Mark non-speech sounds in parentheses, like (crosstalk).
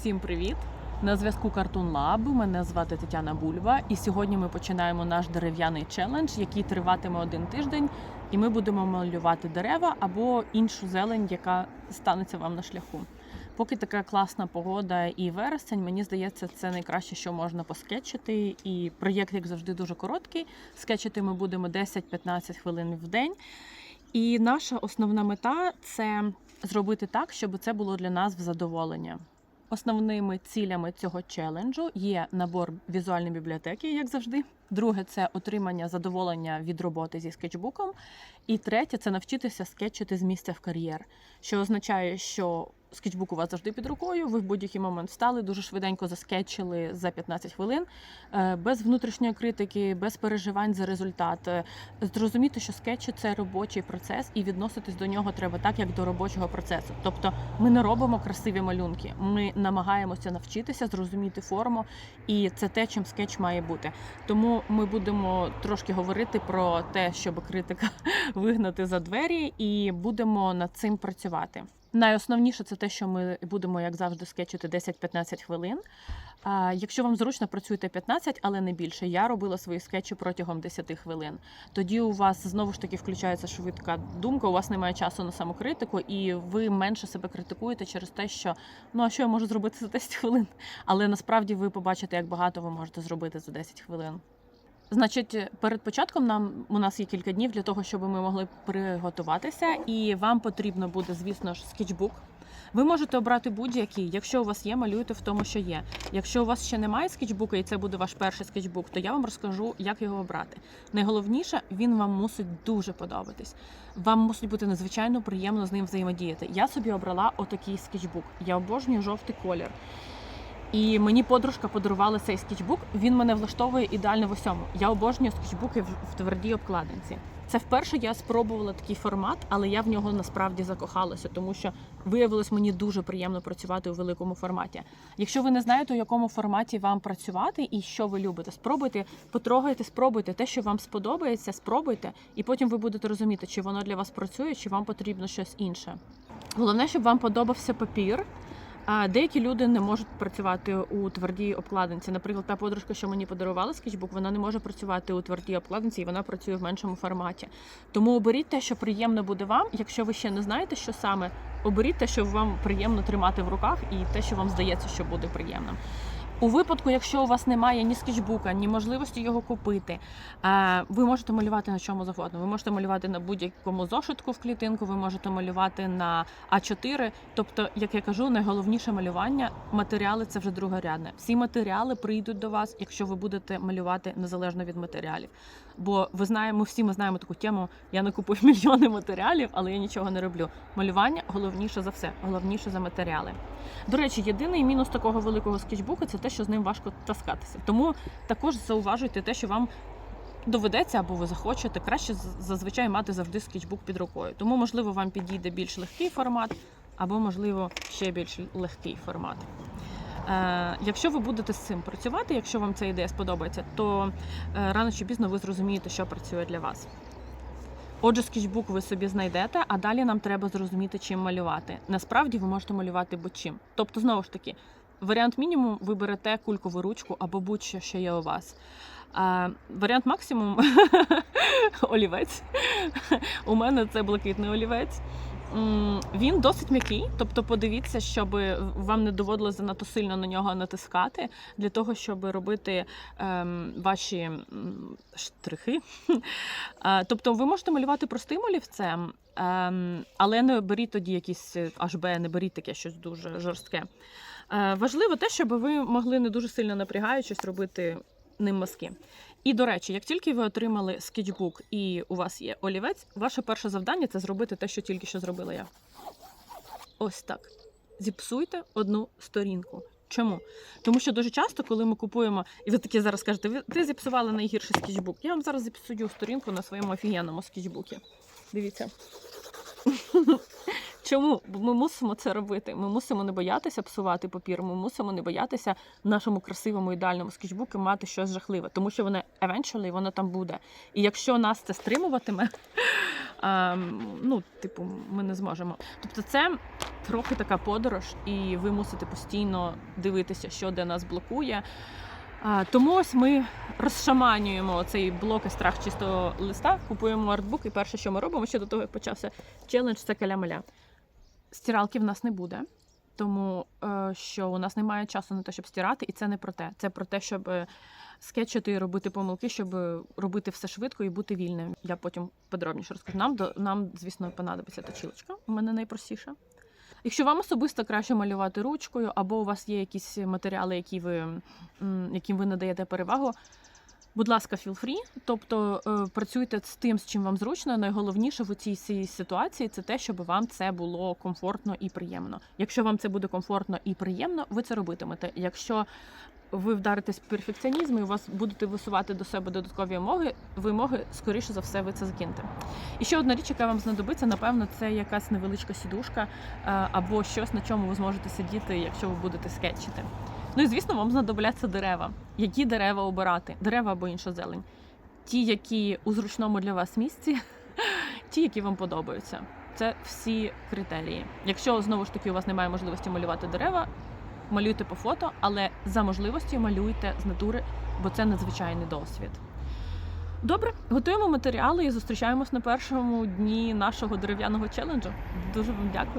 Всім привіт! На зв'язку Cartoon Lab. Мене звати Тетяна Бульва, і сьогодні ми починаємо наш дерев'яний челендж, який триватиме один тиждень, і ми будемо малювати дерева або іншу зелень, яка станеться вам на шляху. Поки така класна погода і вересень, мені здається, це найкраще, що можна поскетчити. І проєкт, як завжди, дуже короткий. Скетчити ми будемо 10-15 хвилин в день. І наша основна мета це зробити так, щоб це було для нас в задоволення. Основними цілями цього челенджу є набор візуальної бібліотеки, як завжди. Друге це отримання задоволення від роботи зі скетчбуком. І третє це навчитися скетчити з місця в кар'єр, що означає, що скетчбук у вас завжди під рукою. Ви в будь-який момент встали, дуже швиденько заскетчили за 15 хвилин, е, без внутрішньої критики, без переживань за результат. Е, Зрозуміти, що скетчі це робочий процес, і відноситись до нього треба так, як до робочого процесу. Тобто, ми не робимо красиві малюнки. Ми намагаємося навчитися зрозуміти форму, і це те, чим скетч має бути. Тому ми будемо трошки говорити про те, щоб критика (laughs) вигнати за двері, і будемо над цим працювати. Найосновніше це те, що ми будемо, як завжди, скетчити 10-15 хвилин. А, якщо вам зручно, працюйте 15, але не більше. Я робила свої скетчі протягом 10 хвилин. Тоді у вас знову ж таки включається швидка думка, у вас немає часу на самокритику, і ви менше себе критикуєте через те, що ну а що я можу зробити за 10 хвилин? Але насправді ви побачите, як багато ви можете зробити за 10 хвилин. Значить, перед початком нам у нас є кілька днів для того, щоб ми могли приготуватися, і вам потрібно буде, звісно ж, скетчбук. Ви можете обрати будь-який. Якщо у вас є, малюйте в тому, що є. Якщо у вас ще немає скетчбука, і це буде ваш перший скетчбук, то я вам розкажу, як його обрати. Найголовніше, він вам мусить дуже подобатись. Вам мусить бути надзвичайно приємно з ним взаємодіяти. Я собі обрала отакий скетчбук. Я обожнюю жовтий колір. І мені подружка подарувала цей скетчбук. Він мене влаштовує ідеально в усьому. Я обожнюю скетчбуки в твердій обкладинці. Це вперше я спробувала такий формат, але я в нього насправді закохалася, тому що виявилось мені дуже приємно працювати у великому форматі. Якщо ви не знаєте, у якому форматі вам працювати і що ви любите, спробуйте, потрогайте, спробуйте те, що вам сподобається, спробуйте, і потім ви будете розуміти, чи воно для вас працює, чи вам потрібно щось інше. Головне, щоб вам подобався папір. А деякі люди не можуть працювати у твердій обкладинці. Наприклад, та подружка, що мені подарувала скетчбук, вона не може працювати у твердій обкладинці, і вона працює в меншому форматі. Тому оберіть те, що приємно буде вам. Якщо ви ще не знаєте, що саме, оберіть те, що вам приємно тримати в руках, і те, що вам здається, що буде приємним. У випадку, якщо у вас немає ні скетчбука, ні можливості його купити, е, ви можете малювати на чому завгодно. Ви можете малювати на будь-якому зошитку в клітинку, ви можете малювати на А4. Тобто, як я кажу, найголовніше малювання матеріали це вже другорядне. Всі матеріали прийдуть до вас, якщо ви будете малювати незалежно від матеріалів. Бо ви знаємо, всі ми знаємо таку тему. Я не купую (laughs) мільйони матеріалів, але я нічого не роблю. Малювання головніше за все, головніше за матеріали. До речі, єдиний мінус такого великого скетчбука це те, що з ним важко таскатися. Тому також зауважуйте те, що вам доведеться або ви захочете. Краще зазвичай мати завжди скетчбук під рукою. Тому, можливо, вам підійде більш легкий формат, або, можливо, ще більш легкий формат. Е, якщо ви будете з цим працювати, якщо вам ця ідея сподобається, то е, рано чи пізно ви зрозумієте, що працює для вас. Отже, скетчбук ви собі знайдете, а далі нам треба зрозуміти, чим малювати. Насправді ви можете малювати будь-чим. Тобто, знову ж таки, варіант мінімум ви берете кулькову ручку або будь-що, що є у вас. А, варіант максимум (laughs) олівець. У мене це блакитний олівець. Він досить м'який, тобто подивіться, щоб вам не доводилось занадто сильно на нього натискати, для того, щоб робити ем, ваші штрихи. (laughs) Е, Тобто ви можете малювати простим олівцем, ем, але не беріть тоді якісь е, HB, не беріть таке щось дуже жорстке. Е, Важливо те, щоб ви могли не дуже сильно напрягаючись робити ним мазки. І до речі, як тільки ви отримали скетчбук і у вас є олівець, ваше перше завдання це зробити те, що тільки що зробила я. Ось так. Зіпсуйте одну сторінку. Чому? Тому що дуже часто, коли ми купуємо, і ви такі зараз кажете, ви зіпсували найгірший скетчбук. Я вам зараз зіпсую сторінку на своєму офігенному скетчбуці. Дивіться. (laughs) Чому? Бо ми мусимо це робити. Ми мусимо не боятися псувати папір. Ми мусимо не боятися нашому красивому ідеальному скетчбуку мати щось жахливе, тому що воно eventually воно там буде. І якщо нас це стримуватиме, (laughs) ем, ну, типу, ми не зможемо. Тобто, це трохи така подорож, і ви мусите постійно дивитися, що де нас блокує. А, тому ось ми розшаманюємо цей блок і страх чистого листа, купуємо артбук, і перше, що ми робимо ще до того, як почався челендж, це каля-маля. Стиралки в нас не буде, тому е, що у нас немає часу на те, щоб стирати, і це не про те. Це про те, щоб е, скетчити і робити помилки, щоб е, робити все швидко і бути вільним. Я потім подробніше розкажу. Нам нам, звісно, понадобиться точілочка. У мене найпростіша. Якщо вам особисто краще малювати ручкою, або у вас є якісь матеріали, які ви, яким ви надаєте перевагу, будь ласка, feel free. Тобто е, працюйте з тим, з чим вам зручно. Найголовніше в цій цій ситуації це те, щоб вам це було комфортно і приємно. Якщо вам це буде комфортно і приємно, ви це робитимете. Якщо ви вдаритесь в перфекціонізм і у вас будете висувати до себе додаткові вимоги, вимоги, скоріше за все, ви це закинете. І ще одна річ, яка вам знадобиться, напевно, це якась невеличка сідушка е, або щось, на чому ви зможете сидіти, якщо ви будете скетчити. Ну і звісно, вам знадобляться дерева. Які дерева обирати? Дерева або інша зелень. Ті, які у зручному для вас місці, (laughs) ті, які вам подобаються. Це всі критерії. Якщо знову ж таки у вас немає можливості малювати дерева, малюйте по фото, але за можливості малюйте з натури, бо це надзвичайний досвід. Добре, готуємо матеріали і зустрічаємось на першому дні нашого дерев'яного челенджу. Дуже вам дякую.